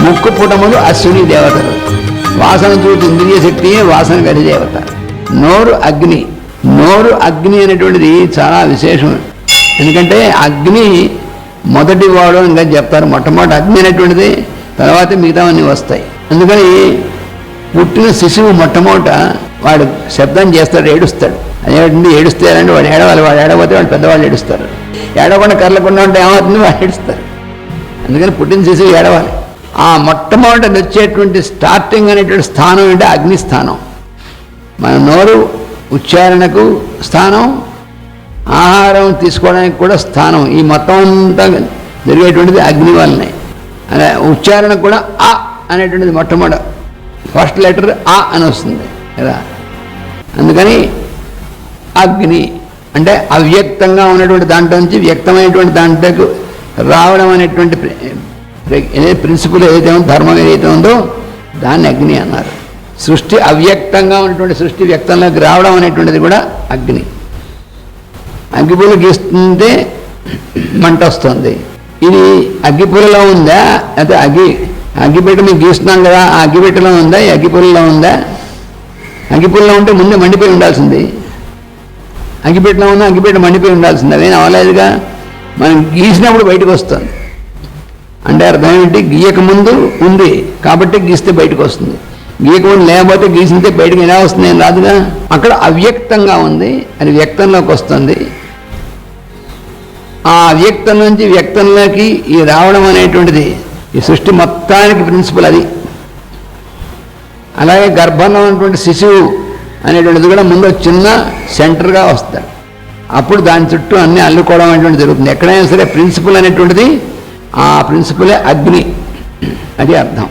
ముక్కు పుటములు అశ్విని దేవతలు వాసన చూసి ఇంద్రియ శక్తియే వాసన గది దేవత. నోరు అగ్ని. నోరు అగ్ని అనేటువంటిది చాలా విశేషం. ఎందుకంటే అగ్ని మొదటి వాడు ఇంకా చెప్తారు. మొట్టమొదటి అగ్ని అనేటువంటిది తర్వాత మిగతావన్నీ వస్తాయి. అందుకని పుట్టిన శిశువు మొట్టమొదట వాడు శబ్దం చేస్తాడు ఏడుస్తాడు. అదేంటి ఏడుస్తారంటే వాడు ఏడవాలి. వాడు ఏడవతే వాడు పెద్దవాళ్ళు ఏడుస్తారు. ఏడవకుండా కర్లకుండా ఉంటే ఏమవుతుంది? వాడు ఏడుస్తారు. అందుకని పుట్టిన శిశువు ఏడవాలి. ఆ మొట్టమొదట వచ్చేటువంటి స్టార్టింగ్ అనేటువంటి స్థానం అంటే అగ్ని స్థానం. మన నోరు ఉచ్చారణకు స్థానం ఆహారం తీసుకోవడానికి కూడా స్థానం. ఈ మొత్తం అంతా జరిగేటువంటిది అగ్ని వల్లనే. అలా ఉచ్చారణ కూడా ఆ అనేటువంటిది మొట్టమొదట. ఫస్ట్ లెటర్ ఆ అని వస్తుంది కదా? అందుకని అగ్ని అంటే అవ్యక్తంగా ఉన్నటువంటి దాంట్లో నుంచి వ్యక్తమైనటువంటి దాంట్లోకి రావడం అనేటువంటి ఏదైతే ప్రిన్సిపల్ ఏదైతే ఉందో ధర్మం ఏదైతే ఉందో దాన్ని అగ్ని అన్నారు. సృష్టి అవ్యక్తంగా ఉన్నటువంటి సృష్టి వ్యక్తంలోకి రావడం అనేటువంటిది కూడా అగ్ని. అగ్గిపూలు గీస్తుంటే మంట వస్తుంది. ఇది అగ్గిపూలలో ఉందా? అయితే అగ్గి అగ్గిపెట్ట మేము గీస్తున్నాం కదా ఆ అగ్గిపెట్టలో ఉందా? ఈ అగ్గిపూలలో ఉందా? అగ్గిపూలలో ఉంటే ముందే మండిపోయి ఉండాల్సింది. అగ్గిపెట్టలో ఉందా అగ్గిపెట్ట మండిపోయి ఉండాల్సింది. అదేం అవ్వలేదుగా. మనం గీసినప్పుడు బయటకు వస్తుంది. అంటే అర్థం ఏమిటి? గీయక ముందు ఉంది. కాబట్టి గీస్తే బయటకు వస్తుంది. గీయక ముందు లేకపోతే గీసితే బయటకు ఎలా వస్తుంది ఏం రాదుగా? అక్కడ అవ్యక్తంగా ఉంది. అది వ్యక్తంలోకి వస్తుంది. ఆ అవ్యక్తం నుంచి వ్యక్తంలోకి ఈ రావడం అనేటువంటిది ఈ సృష్టి మొత్తానికి ప్రిన్సిపల్ అది. అలాగే గర్భంలో ఉన్నటువంటి శిశువు అనేటువంటిది కూడా ముందు ఒక చిన్న సెంటర్గా వస్తాడు. అప్పుడు దాని చుట్టూ అన్ని అల్లుకోవడం అనేటువంటి జరుగుతుంది. ఎక్కడైనా సరే ప్రిన్సిపల్ అనేటువంటిది ఆ ప్రిన్సిపలే అగ్ని. అది అర్థం.